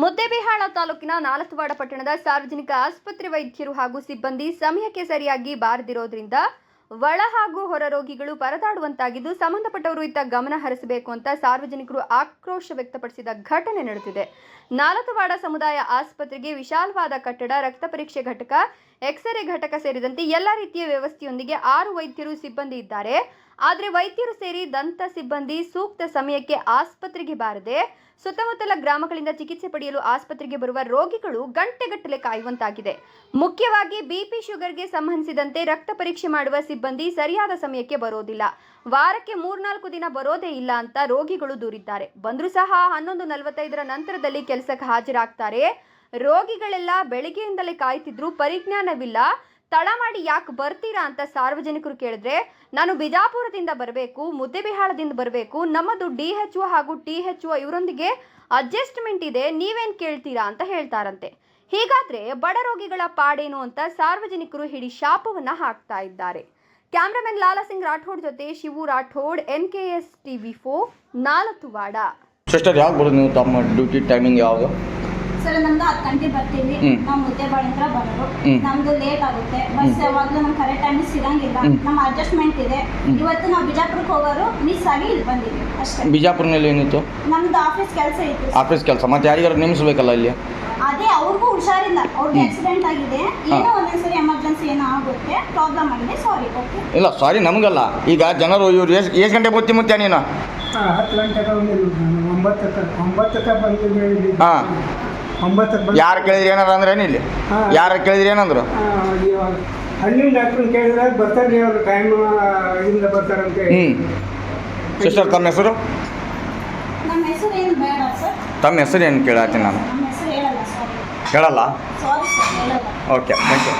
ಮುದ್ದೇಬಿಹಾಳ ತಾಲೂಕಿನ ನಾಲತ್ವಾಡ ಪಟ್ಟಣದ ಸಾರ್ವಜನಿಕ ಆಸ್ಪತ್ರೆ ವೈದ್ಯರು ಹಾಗೂ ಸಿಬ್ಬಂದಿ ಸಮಯಕ್ಕೆ ಸರಿಯಾಗಿ ಬಾರದಿರೋದ್ರಿಂದ ಒಳ ಹಾಗೂ ಹೊರ ರೋಗಿಗಳು ಪರದಾಡುವಂತಾಗಿದ್ದು ಸಂಬಂಧಪಟ್ಟವರು ಇತ್ತ ಗಮನ ಹರಿಸಬೇಕು ಅಂತ ಸಾರ್ವಜನಿಕರು ಆಕ್ರೋಶ ವ್ಯಕ್ತಪಡಿಸಿದ ಘಟನೆ ನಡೆದಿದೆ. ನಾಲತವಾಡ ಸಮುದಾಯ ಆಸ್ಪತ್ರೆಗೆ ವಿಶಾಲವಾದ ಕಟ್ಟಡ, ರಕ್ತ ಪರೀಕ್ಷೆ ಘಟಕ ಎಕ್ಸ್ರೇ ಘಟಕ ಸೇರಿದಂತೆ ಎಲ್ಲ ರೀತಿಯ ವ್ಯವಸ್ಥೆಯೊಂದಿಗೆ ಆರು ವೈದ್ಯರು ಸಿಬ್ಬಂದಿ ಇದ್ದಾರೆ. ಆದರೆ ವೈದ್ಯರು ಸೇರಿ ದಂತ ಸಿಬ್ಬಂದಿ ಸೂಕ್ತ ಸಮಯಕ್ಕೆ ಆಸ್ಪತ್ರೆಗೆ ಬಾರದೆ ಸುತ್ತಮುತ್ತಲ ಗ್ರಾಮಗಳಿಂದ ಚಿಕಿತ್ಸೆ ಪಡೆಯಲು ಆಸ್ಪತ್ರೆಗೆ ಬರುವ ರೋಗಿಗಳು ಗಂಟೆಗಟ್ಟಲೆ ಕಾಯುವಂತಾಗಿದೆ. ಮುಖ್ಯವಾಗಿ ಬಿಪಿ ಶುಗರ್ಗೆ ಸಂಬಂಧಿಸಿದಂತೆ ರಕ್ತ ಪರೀಕ್ಷೆ ಮಾಡುವ ಸಿಬ್ಬಂದಿ ಸರಿಯಾದ ಸಮಯಕ್ಕೆ ಬರೋದಿಲ್ಲ. ವಾರಕ್ಕೆ ಮೂರ್ನಾಲ್ಕು ದಿನ ಬರೋದೇ ಇಲ್ಲ ಅಂತ ರೋಗಿಗಳು ದೂರಿದ್ದಾರೆ. ಬಂದರೂ ಸಹ ಹನ್ನೊಂದು ನಲವತ್ತೈದರ ನಂತರದಲ್ಲಿ ಕೆಲಸಕ್ಕೆ ಹಾಜರಾಗ್ತಾರೆ. ರೋಗಿಗಳೆಲ್ಲ ಬೆಳಿಗ್ಗೆಯಿಂದಲೇ ಕಾಯ್ತಿದ್ರು, ಪರಿಜ್ಞಾನವಿಲ್ಲ. ತಡ ಮಾಡಿ ಯಾಕೆ ಬರ್ತೀರಾ ಅಂತ ಸಾರ್ವಜನಿಕರು ಕೇಳಿದ್ರೆ, ನಾನು ಬಿಜಾಪುರದಿಂದ ಬರಬೇಕು, ಮುದ್ದೆಬಿಹಾಳದಿಂದ ಬರಬೇಕು, ನಮ್ಮದು ಡಿ ಎಚ್ ಒ ಹಾಗೂ ಟಿ ಎಚ್ ಒ ಇವರೊಂದಿಗೆ ಅಡ್ಜಸ್ಟ್ಮೆಂಟ್ ಇದೆ, ನೀವೇನ್ ಕೇಳ್ತೀರಾ ಅಂತ ಹೇಳ್ತಾರಂತೆ. ಹೀಗಾದ್ರೆ ಬಡ ರೋಗಿಗಳ ಪಾಡೇನು ಅಂತ ಸಾರ್ವಜನಿಕರು ಹಿಡಿ ಶಾಪವನ್ನ ಹಾಕ್ತಾ ಇದ್ದಾರೆ. ಕ್ಯಾಮ್ರಾಮನ್ ಲಾಲಾ ಸಿಂಗ್ ರಾಠೋಡ್ ಜೊತೆ Shivu Rathod, N K S TV ಫೋ ನಾಲತುವಾಡ ಸಿಸ್ಟರ್ ಯಾವಾಗ ಬರೋದು ನೀವು ತಮ್ಮ ಡ್ಯೂಟಿ ಟೈಮಿಂಗ್ ಯಾವುದು? ಸರ್ ನಮ್ದು ಹತ್ತು ಗಂಟೆ ಬರ್ತೀವಿ. ನಾವು ಮುದ್ದೆ ಬಾಳಿಂತ್ರ ಬರೋದು. ನಮ್ದು ಲೇಟ್ ಆಗುತ್ತೆ. ಬಸ್ ಯಾವಾಗ್ಲೂ ನಮ್ಗೆ ಕರೆಕ್ಟ್ ಟೈಮ್ ಸಿಗಂಗಿಲ್ಲ. ನಮ್ಮ ಅಡ್ಜಸ್ಟ್ಮೆಂಟ್ ಇದೆ. ಇವತ್ತು ನಾವು ಬಿಜಾಪುರಕ್ಕೆ ಹೋಗೋರು ಮಿಸ್ ಆಗಿ ಇಲ್ಲಿ ಬಂದಿದ್ವಿ ಅಷ್ಟೇ. ಬಿಜಾಪುರ್ನಲ್ಲಿ ಏನಿತ್ತು? ನಮ್ದು ಆಫೀಸ್ ಕೆಲಸ ಇತ್ತು. ಆಫೀಸ್ ಕೆಲಸ. ಮತ್ತೆ ಯಾರಿಗಾರು ನೇಮಿಸ್ಬೇಕಲ್ಲ ಇಲ್ಲಿ? ಅದೇ ಅವ್ರಿಗೂ ಹುಷಾರಿಲ್ಲ. ಅವ್ರಿಗೆ ಆಕ್ಸಿಡೆಂಟ್ ಆಗಿದೆ. ಏನೋ ಒಂದೊಂದ್ಸರಿ ಎಮರ್ಜೆನ್ಸಿ ಏನೋ ಆಗುತ್ತೆ. ಪ್ರಾಬ್ಲಮ್ ಆಗಿದೆ. ಸಾರಿ ಓಕೆ ಇಲ್ಲ ಸಾರಿ ನಮಗಲ್ಲ. ಈಗ ಜನರು ಇವ್ರು ಎಷ್ಟು ಎಷ್ಟು ಗಂಟೆ ಬತ್ತಿ ಮುತ್ಯ ನೀನು? ಹತ್ತು ಗಂಟೆ ಒಂಬತ್ತು ಒಂಬತ್ತಕ್ಕೆ ಒಂಬತ್ತಕ್ಕೆ ಬಂದಿದ್ದೆ ಇಲ್ಲಿ. ಹಾ. ಒಂಬತ್ತಕ್ಕೆ ಯಾರು ಕೇಳಿದ್ರಿ ಏನಾರ ಅಂದ್ರೆ ಏನಿಲ್ಲ ಹಾ. ಯಾರು ಕೇಳಿದ್ರಿ ಏನಂದ್ರು? ಹಳ್ಳಿ ಡಾಕ್ಟ್ರನ್ನ ಕೇಳಿದ್ರೆ ಬರ್ತಾರೆ ಅವರು ಟೈಮ್ ಇಂದ ಬರ್ತಾರಂತೆ ಹ್ಞೂ ಸಿಸ್ಟರ್ ತಮ್ಮ ಹೆಸರು? ನಮ್ಮ ಹೆಸರು ಏನು ಬೇಡ ಸರ್. ತಮ್ಮ ಹೆಸರು ಏನು ಕೇಳತ್ತೀನಿ ನಾನು? ನಮ್ಮ ಹೆಸರು ಹೇಳಲ್ಲ ಸಾರಿ ಹೇಳಲ್ಲ? ಸಾರಿ ಸರ್ ಹೇಳಲ್ಲ. Okay thank you